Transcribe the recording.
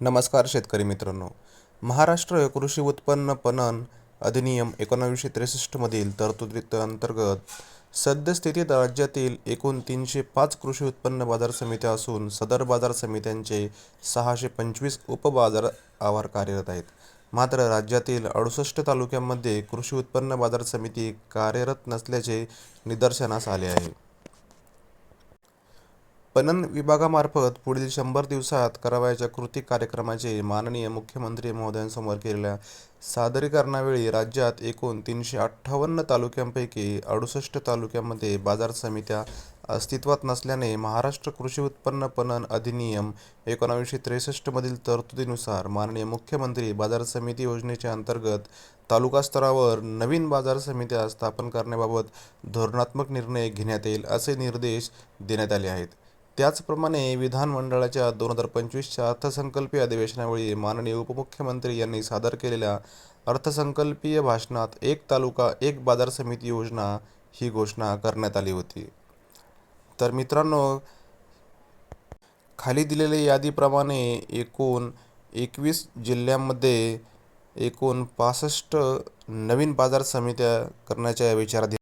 नमस्कार शेतकरी मित्रांनो. महाराष्ट्र कृषी उत्पन्न पणन अधिनियम एकोणावीसशे त्रेसष्टमधील तरतुदींतर्गत सद्यस्थितीत राज्यातील एकूण तीनशे पाच कृषी उत्पन्न बाजार समित्या असून सदर बाजार समित्यांचे सहाशे पंचवीस उपबाजार आवार कार्यरत आहेत. मात्र राज्यातील अडुसष्ट तालुक्यांमध्ये कृषी उत्पन्न बाजार समिती कार्यरत नसल्याचे निदर्शनास आले आहे. पणन विभागामार्फत पुढील शंभर दिवसात करावयाच्या कृती कार्यक्रमाचे माननीय मुख्यमंत्री महोदयांसमोर केलेल्या सादरीकरणावेळी राज्यात एकूण तीनशे अठ्ठावन्न तालुक्यांपैकी अडुसष्ट तालुक्यांमध्ये बाजार समित्या अस्तित्वात नसल्याने महाराष्ट्र कृषी उत्पन्न पणन अधिनियम एकोणावीसशे त्रेसष्टमधील तरतुदीनुसार माननीय मुख्यमंत्री बाजार समिती योजनेच्या अंतर्गत तालुकास्तरावर नवीन बाजार समित्या स्थापन करण्याबाबत धोरणात्मक निर्णय घेण्यात येईल असे निर्देश देण्यात आले आहेत. त्याचप्रमाणे विधानमंडळाच्या दोन हजार पंचवीसच्या अर्थसंकल्पीय अधिवेशनावेळी माननीय उपमुख्यमंत्री यांनी सादर केलेल्या अर्थसंकल्पीय भाषणात एक तालुका एक बाजार समिती योजना ही घोषणा करण्यात आली होती. तर मित्रांनो खाली दिलेल्या यादीप्रमाणे एकूण एकवीस जिल्ह्यांमध्ये एकूण पासष्ट नवीन बाजार समित्या करण्याच्या विचाराधीन